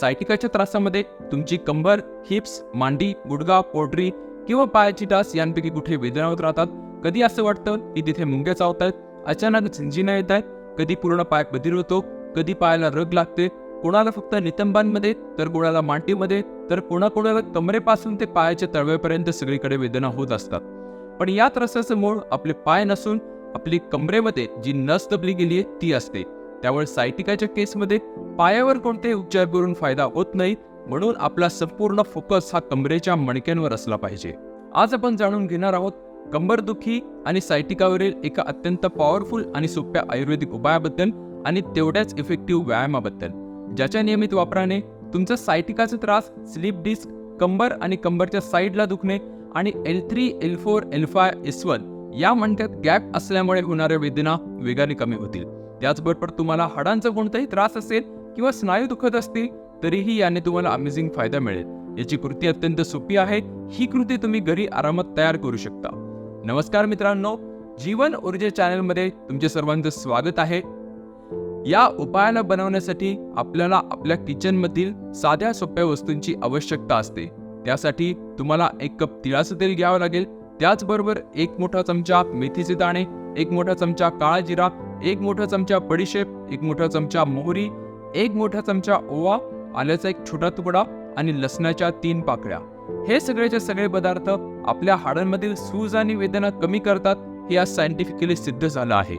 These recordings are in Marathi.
सायटिकाच्या त्रासामध्ये तुमची कंबर हिप्स मांडी गुडगा पोटरी किंवा पायाची टास यांपैकी कुठे वेदना होत राहतात? कधी असं वाटतं की तिथे मुंग्या चावत आहेत अचानक झिंजिना येत आहेत कधी पूर्ण पाय बधीर होतो? कधी पायाला रग लागते? कोणाला फक्त नितंबांमध्ये तर कोणाला मांडीमध्ये तर कोणाकोणाला कमरेपासून ते पायाच्या तळव्यापर्यंत सगळीकडे वेदना होत असतात. पण या त्रासाचं मूळ आपले पाय नसून आपली कमरेमध्ये जी नस दबली गेली आहे ती असते. त्यामुळे सायटिकाच्या केसमध्ये पायावर कोणतेही उपचार करून फायदा होत नाही म्हणून आपला संपूर्ण फोकस हा कमरेच्या मणक्यांवर असला पाहिजे. आज आपण जाणून घेणार आहोत कंबरदुखी आणि सायटिकावरील एका अत्यंत पॉवरफुल आणि सोप्या आयुर्वेदिक उपायाबद्दल आणि तेवढ्याच इफेक्टिव्ह व्यायामाबद्दल. ज्याच्या नियमित वापराने तुमचा सायटिकाचा त्रास स्लीप डिस्क कंबर आणि कंबरच्या साईडला दुखणे आणि L three L four L five S one या मणक्यात गॅप असल्यामुळे होणाऱ्या वेदना वेगाने कमी होतील. त्याचबरोबर तुम्हाला हाडांचा कोणताही त्रास असेल किंवा स्नायू दुखत असतील तरीही याने तुम्हाला अमेझिंग फायदा मिळेल. याची कृती अत्यंत सोपी आहे. ही कृती तुम्ही घरी आरामात तयार करू शकता. नमस्कार मित्रांनो. जीवन ऊर्जे चॅनलमध्ये तुमचे सर्वांचं स्वागत आहे. या उपायाला बनवण्यासाठी आपल्याला आपल्या किचनमधील साध्या सोप्या वस्तूंची आवश्यकता असते. त्यासाठी तुम्हाला एक कप तिळाचं तेल घ्यावं लागेल. त्याचबरोबर एक मोठा चमचा मेथीचे दाणे एक मोठा चमचा काळा जिरा एक मोठा चमचा बडीशेप एक मोठा चमचा मोहरी एक मोठा चमचा ओवा आल्याचा एक छोटा तुकडा आणि लसणाच्या तीन पाकळ्या. हे सगळेचे सगळे पदार्थ आपल्या हाडांमधील सूज आणि वेदना कमी करतात हे आज सायंटिफिकली सिद्ध झालं आहे.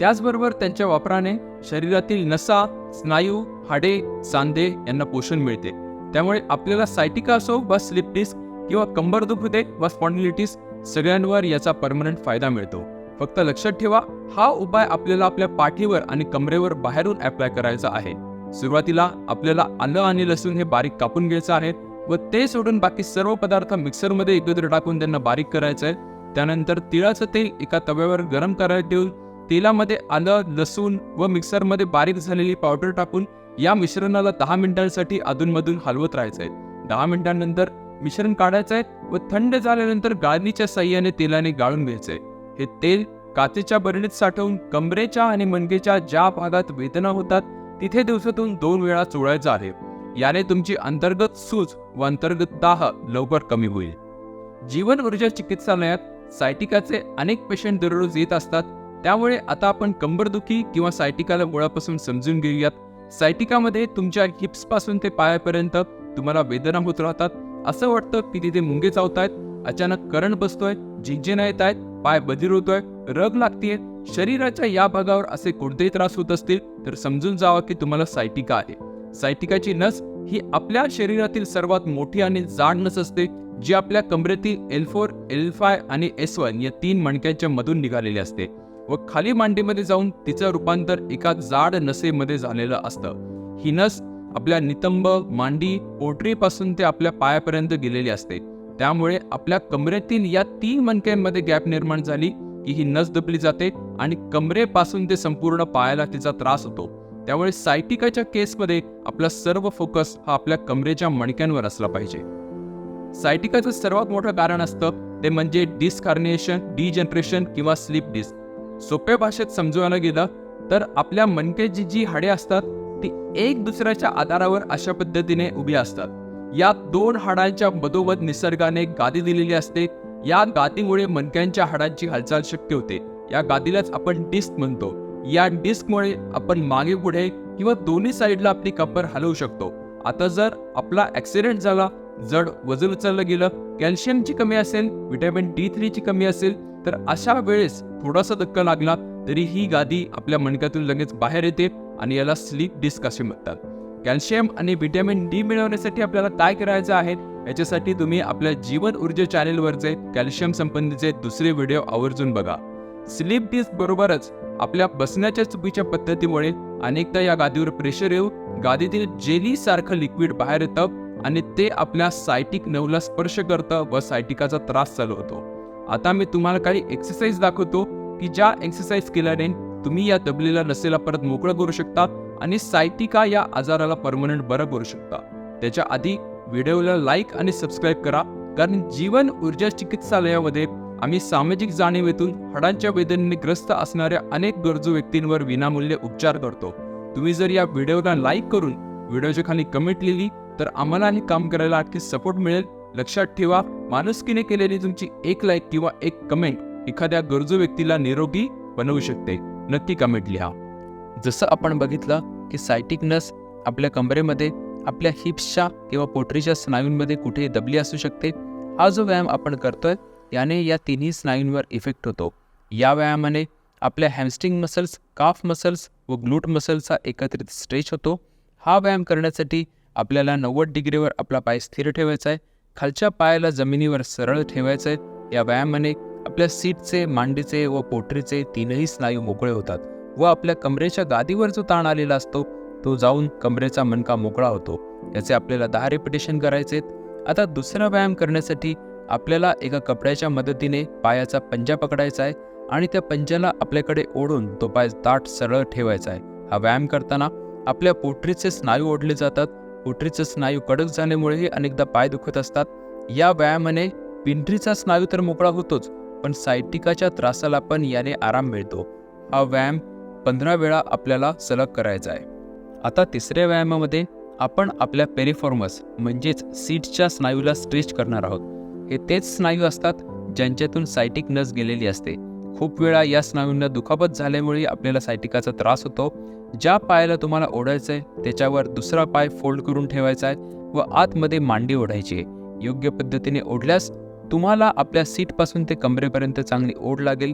त्याचबरोबर त्यांच्या वापराने शरीरातील नसा स्नायू हाडे सांधे यांना पोषण मिळते. त्यामुळे आपल्याला सायटिका असो वा स्लिप डिस्क किंवा कंबर दुख दे वा स्पॉन्डिलिटीस सगळ्यांवर याचा परमनंट फायदा मिळतो. फक्त लक्षात ठेवा हा उपाय आपल्याला आपल्या पाठीवर आणि कमरेवर बाहेरून अप्लाय करायचा आहे. सुरुवातीला आपल्याला आलं आणि लसूण हे बारीक कापून घ्यायचं आहे व ते सोडून बाकी सर्व पदार्थ मिक्सरमध्ये एकत्र टाकून त्यांना बारीक करायचं आहे. त्यानंतर तिळाचं तेल एका तव्यावर गरम करायला ठेवून तेलामध्ये आलं लसूण व मिक्सरमध्ये बारीक झालेली पावडर टाकून या मिश्रणाला दहा मिनिटांसाठी अधूनमधून हलवत राहायचं आहे. दहा मिनिटांनंतर मिश्रण काढायचं आहे व थंड झाल्यानंतर गाळणीच्या साह्याने तेलाने गाळून घ्यायचंय हे तेल काचेच्या बरणीत साठवून कमरेच्या आणि मनगेच्या ज्या भागात वेदना होतात तिथे दिवसातून दोन वेळा चोळायचं आहे. याने तुमची अंतर्गत सूज व अंतर्गत दाह लवकर कमी होईल. जीवन ऊर्जा चिकित्सालयात सायटिकाचे अनेक पेशंट दररोज येत असतात. त्यामुळे आता आपण कंबरदुखी किंवा सायटिकाला मुळापासून समजून घेऊयात. सायटिकामध्ये तुमच्या हिप्सपासून ते पायापर्यंत तुम्हाला वेदना होत राहतात. असं वाटतं की तिथे मुंगे चावतायत अचानक करंट बसतोय झिंजेना येत आहेत पाय बधीर होतोय. रग लागतीये. शरीराच्या या भागावर असे कोणतेही त्रास होत असतील तर समजून जावा की तुम्हाला सायटिका आहे. सायटिकाची नस ही आपल्या शरीरातील सर्वात मोठी आणि जाड नस असते जी आपल्या कमरेतील एल फोर एल फाय आणि एस वन या तीन मणक्यांच्या मधून निघालेली असते व खाली मांडीमध्ये जाऊन तिचं रूपांतर एका जाड नसेमध्ये झालेलं असतं. ही नस आपल्या नितंब मांडी पोटरीपासून ते आपल्या पायापर्यंत गेलेली असते. त्यामुळे आपल्या कमरेतील या तीन मणक्यांमध्ये गॅप निर्माण झाली की ही नस दबली जाते आणि कमरेपासून ते संपूर्ण पायाला तिचा त्रास होतो. त्यामुळे सायटिकाच्या केसमध्ये आपला सर्व फोकस हा आपल्या कमरेच्या मणक्यांवर असला पाहिजे. सायटिकाचं सर्वात मोठं कारण असतं ते म्हणजे डिस्कार्निएशन डिजनरेशन किंवा स्लीप डिस्क सोप्या भाषेत समजवायला गेलं तर आपल्या मणक्याची जी हाडे असतात ती एक दुसऱ्याच्या आधारावर अशा पद्धतीने उभी असतात. या दोन हाडांच्या मधोमध निसर्गाने गादी दिलेली असते या गादीमुळे मणक्यांच्या हाडांची हालचाल शक्य होते. या गादीलाच आपण डिस्क म्हणतो. या डिस्कमुळे आपण मागे पुढे किंवा दोन्ही साईडला आपली कंबर हलवू शकतो. आता जर आपला ऍक्सिडेंट झाला जड वजन उचललं गेलं कॅल्शियमची कमी असेल व्हिटॅमिन डी थ्रीची कमी असेल तर अशा वेळेस थोडासा धक्का लागला तरी ही गादी आपल्या मणक्यातून लगेच बाहेर येते आणि याला स्लीप डिस्क असे म्हणतात. कॅल्शियम आणि व्हिटॅमिन डी मिळवण्यासाठी आपल्याला काय करायचं आहे? याच्यासाठी तुम्ही आपल्या जीवन ऊर्जा चॅनेलवरचे कॅल्शियम संबंधीचे दुसरे व्हिडिओ आवर्जून बघा. स्लीप डिस्क बरोबरच आपल्या बसण्याच्या चुकीच्या पद्धतीमुळे अनेकदा या गादीवर प्रेशर येऊ गादीतील जेली सारखं लिक्विड बाहेर येतं आणि ते आपल्या सायटिक नवला स्पर्श करतं व सायटिकाचा त्रास चालू होतो. आता मी तुम्हाला काही एक्सरसाइज दाखवतो की ज्या एक्सरसाइज केल्याने तुम्ही या दबलेल्या नसेला परत मोकळं करू शकता आणि सायटिका या आजाराला परमनंट बरं करू शकता. त्याच्या आधी व्हिडिओला लाईक आणि सबस्क्राईब करा. कारण जीवन ऊर्जा चिकित्सालयामध्ये आम्ही सामाजिक जाणीवेतून हाडांच्या वेदनेने ग्रस्त असणाऱ्या अनेक गरजू व्यक्तींवर विनामूल्य उपचार करतो. तुम्ही जर या व्हिडिओला लाईक करून व्हिडिओच्या खाली कमेंट लिहिली तर आम्हाला हे काम करायला आणखी सपोर्ट मिळेल. लक्षात ठेवा माणुसकीने केलेली तुमची एक लाईक किंवा एक कमेंट एखाद्या गरजू व्यक्तीला निरोगी बनवू शकते. नक्की कमेंट लिहा. जसं आपण बघितलं की सायटिक नस आपल्या कमरेमध्ये आपल्या हिप्सच्या किंवा पोटरीच्या स्नायूंमध्ये कुठे दबली असू शकते. हा जो व्यायाम आपण करतोय याने या तिन्ही स्नायूंवर इफेक्ट होतो. या व्यायामाने आपल्या हॅमस्टिंग मसल्स काफ मसल्स व ग्लूट मसल्सचा एकत्रित स्ट्रेच होतो. हा व्यायाम करण्यासाठी आपल्याला नव्वद डिग्रीवर आपला पाय स्थिर ठेवायचा आहे खालच्या पायाला जमिनीवर सरळ ठेवायचं आहे या व्यायामाने आपल्या सीटचे मांडीचे व पोटरीचे तीनही स्नायू मोकळे होतात व आपल्या कमरेच्या गादीवर जो ताण आलेला असतो तो जाऊन कमरेचा मणका मोकळा होतो. याचे आपल्याला दहा रिपिटेशन करायचे आता दुसरा व्यायाम करण्यासाठी आपल्याला एका कपड्याच्या मदतीने पायाचा पंजा पकडायचा आहे आणि त्या पंजाला आपल्याकडे ओढून तो पाय ताट सरळ ठेवायचा आहे. हा व्यायाम करताना आपल्या पोटरीचे स्नायू ओढले जातात. पोटरीचे स्नायू कडक झाल्यामुळेही अनेकदा पाय दुखत असतात. या व्यायामाने पिंढरीचा स्नायू तर मोकळा होतोच पण सायटिकाच्या त्रासाला पण याने आराम मिळतो. हा व्यायाम पंधरा वेळा आपल्याला सलग करायचा आहे. आता तिसऱ्या व्यायामामध्ये आपण आपल्या पेरिफॉर्मस म्हणजेच सीटच्या स्नायूला स्ट्रेच करणार आहोत. हे तेच स्नायू असतात ज्यांच्यातून सायटिक नस गेलेली असते. खूप वेळा या स्नायूंना दुखापत झाल्यामुळे आपल्याला सायटिकाचा त्रास होतो. ज्या पायाला तुम्हाला ओढायचं आहे त्याच्यावर दुसरा पाय फोल्ड करून ठेवायचा आहे व आतमध्ये मांडी ओढायची आहे. योग्य पद्धतीने ओढल्यास तुम्हाला आपल्या सीटपासून ते कमरेपर्यंत चांगली ओढ लागेल.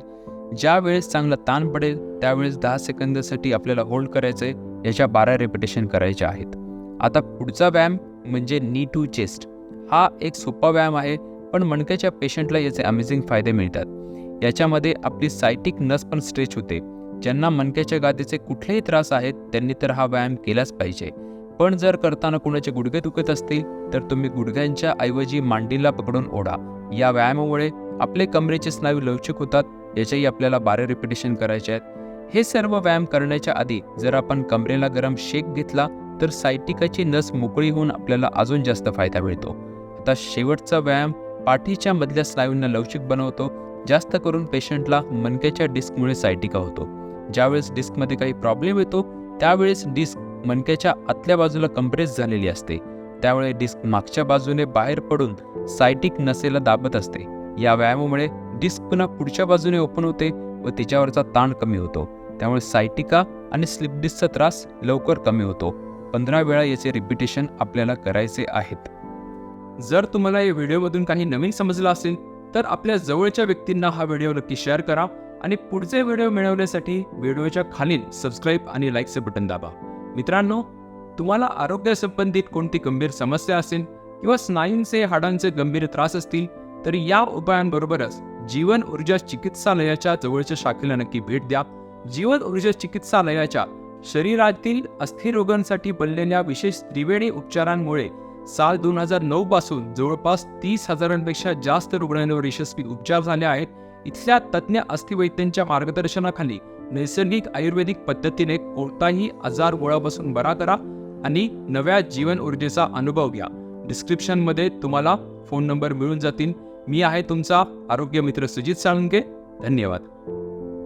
ज्या वेळेस चांगला ताण पडेल त्यावेळेस दहा सेकंदासाठी आपल्याला होल्ड करायचं आहे याच्या बारा रेपिटेशन करायच्या आहेत. आता पुढचा व्यायाम म्हणजे नी टू चेस्ट हा एक सोपा व्यायाम आहे पण मणक्याच्या पेशंटला याचे अमेझिंग फायदे मिळतात. याच्यामध्ये आपली सायटिक नस पण स्ट्रेच होते. ज्यांना मणक्याच्या गादीचे कुठलेही त्रास आहेत त्यांनी तर हा व्यायाम केलाच पाहिजे. पण जर करताना कुणाचे गुडघे दुखत असतील तर तुम्ही गुडघ्यांच्या ऐवजी मांडीला पकडून ओढा. या व्यायामामुळे आपले कमरेचे स्नायू लवचिक होतात याच्याही आपल्याला बारे रिपिटेशन करायचे आहेत. हे सर्व व्यायाम करण्याच्या आधी जर आपण कमरेला गरम शेक घेतला तर सायटिकाची नस मोकळी होऊन आपल्याला अजून जास्त फायदा मिळतो. आता शेवटचा व्यायाम पाठीच्या मधल्या स्नायूंना लवचिक बनवतो. जास्त करून पेशंटला मनक्याच्या डिस्कमुळे सायटिका होतो. ज्यावेळेस डिस्कमध्ये काही प्रॉब्लेम येतो त्यावेळेस डिस्क मनक्याच्या आतल्या बाजूला कंप्रेस झालेली असते. त्यामुळे डिस्क मागच्या बाजूने बाहेर पडून सायटिक नसेला दाबत असते. या व्यायामामुळे डिस्क पुन्हा पुढच्या बाजूने ओपन होते. व तिच्यावरचा ताण कमी होतो. त्यामुळे सायटिका आणि स्लिप डिस्कचा त्रास लवकर कमी होतो. पंधरा वेळा याचे रिपिटेशन आपल्याला करायचे आहेत. जर तुम्हाला या व्हिडिओमधून काही नवीन समजलं असेल तर आपल्या जवळच्या व्यक्तींना हा व्हिडिओ नक्की शेअर करा आणि पुढचे व्हिडिओ मिळवण्यासाठी व्हिडिओच्या खालील सबस्क्राईब आणि लाईकचे बटन दाबा. मित्रांनो तुम्हाला आरोग्यासंबंधित कोणती गंभीर समस्या असेल किंवा स्नायूंचे हाडांचे गंभीर त्रास असतील तर या उपायांबरोबरच जीवन ऊर्जा चिकित्सालयाच्या जवळच्या शाखेला नक्की भेट द्या. जीवन ऊर्जा चिकित्सालयाच्या शरीरातील अस्थिरोगांसाठी बनलेल्या विशेष त्रिवेणी उपचारांमुळे साल दोन हजार नऊ पासून जवळपास तीस हजारांपेक्षा जास्त रुग्णांवर यशस्वी उपचार झाले आहेत. इथल्या तज्ज्ञ अस्थिवैद्यांच्या मार्गदर्शनाखाली नैसर्गिक आयुर्वेदिक पद्धतीने कोणताही आजार मुळापासून बरा करा आणि नव्या जीवन ऊर्जेचा अनुभव घ्या. डिस्क्रिप्शनमध्ये तुम्हाला फोन नंबर मिळून जातील. मी आहे तुमचा आरोग्य मित्र सुजित साळुंके. धन्यवाद.